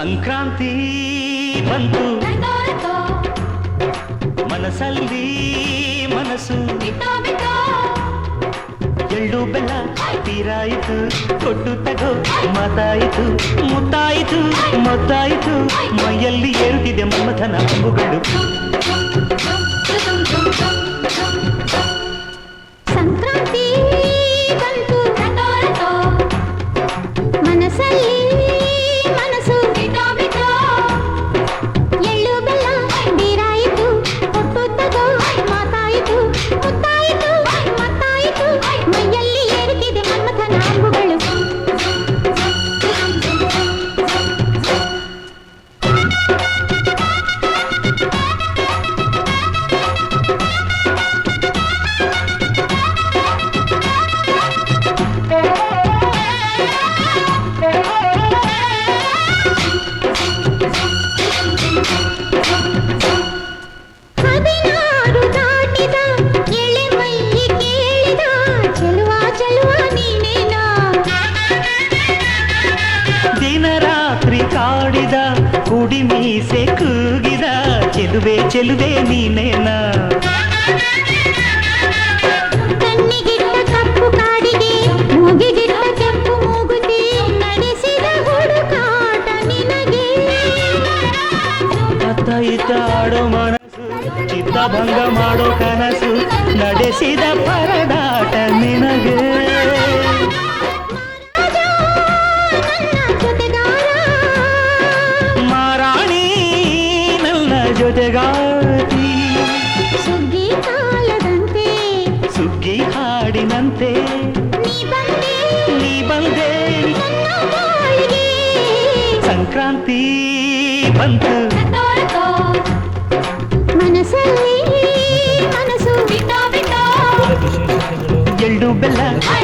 ಸಂಕ್ರಾಂತಿ ಬಂತು. ಮನಸ್ಸಲ್ಲಿ ಮನಸ್ಸು. ಎಳ್ಳು ಬೆಲ್ಲ ತೀರಾಯಿತು ಕೊಟ್ಟು ತಗೋ. ಮಾತಾಯಿತು ಮುತ್ತಾಯಿತು ಮತ್ತಾಯಿತು. ಮೈಯಲ್ಲಿ ಏರುತ್ತಿದೆ ಮಮಥನ ಅಂಬುಗಳು. ಕಾಡಿದ ಕುಡಿ ಮೀಸೆ ಕೂಗಿದ ಚೆಲುವೆ ಚೆಲುವೆ ನೀನೇನಾ ಕಣ್ಣಿಗಿಟ್ಟ ಕಪ್ಪು ಕಾಡಿಗೆ ಮೂಗಿಗಿಟ್ಟ ಹಾಡಿನಂತೆ ನೀ ಬಂದೆ. ಸಂಕ್ರಾಂತಿ ಬಂತು. ಮನಸ್ಸಲ್ಲಿ ಮನಸ್ಸು ಎಳ್ಳು ಬೆಲ್ಲ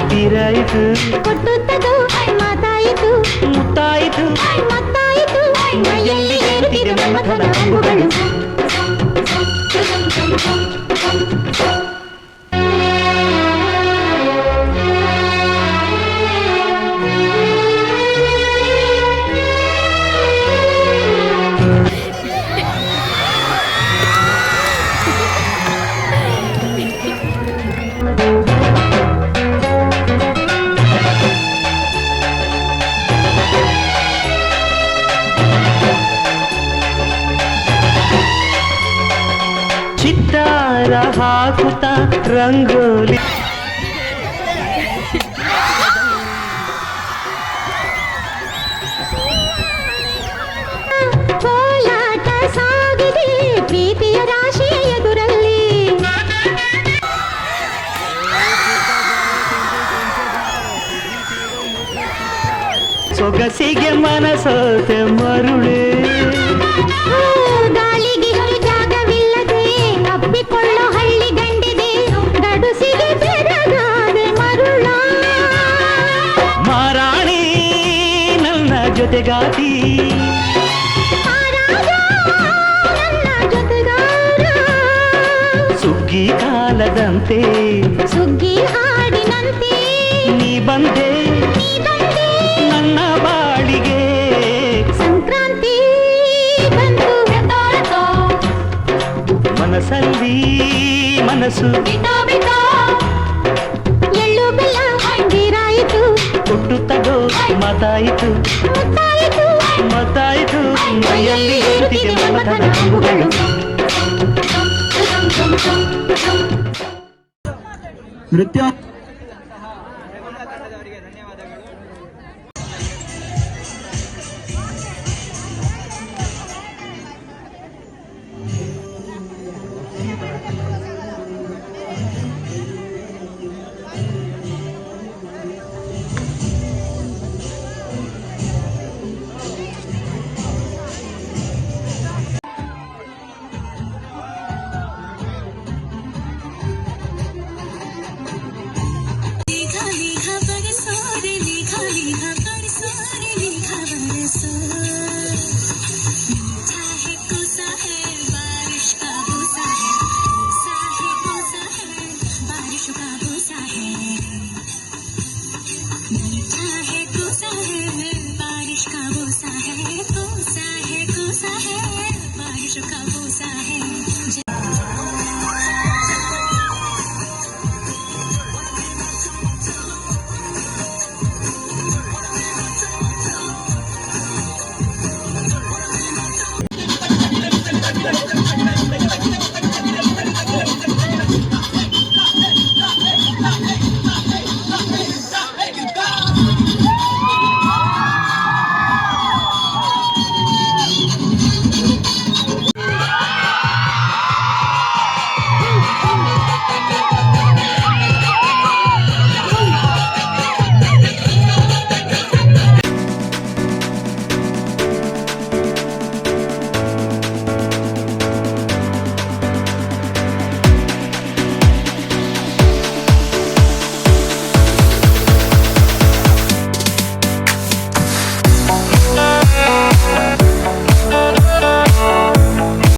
ತೀರಾಯಿತು. ಕೊಟ್ಟುತ್ತದು ಮಾತಾಯಿತು. ಮುತ್ತಾಯಿತು. ಮತ್ತಾಯಿತು ಮೈಯಲ್ಲಿ ಏರುತ್ತಿದೆ ಮನ್ಮಥನ ಅಂಬುಗಳು. ಹಾಕುತ್ತ ರಂಗೋಲಿ ಕೋಲಾಟ ಸಾಗಿದೆ ಪ್ರೀತಿಯ ರಾಶಿಯ ಎದುರಲ್ಲಿ ಸೊಗಸಿಗೆ ಮನಸೋತೆ ಮರುಳೆ ನನ್ನ ಜೊತೆಗಾತಿ ಮಹಾರಾಜ ನನ್ನ ಜೊತೆಗಾರ ಸುಗ್ಗಿ ಕಾಲದಂತೆ ಸುಗ್ಗಿ ಹಾಡಿನಂತೆ ನೀ ಬಂದೆ ನೀ ಬಂದೆ ನನ್ನ ಬಾಳಿಗೆ ಸಂಕ್ರಾಂತಿ ಬಂತು ಮನಸ್ಸಲ್ಲಿ ಮನಸ್ಸು ನೀರಾಯಿತು ಕೊಟ್ಟು ತಗೋ ಮಾತಾಯಿತು ಮುತ್ತಾಯಿತು ಮತ್ತಾಯಿತು ಮೈಯಲ್ಲಿ ಏರುತ್ತಿದೆ ಮಮಥನ ಅಂಬುಗಳು ನೃತ್ಯ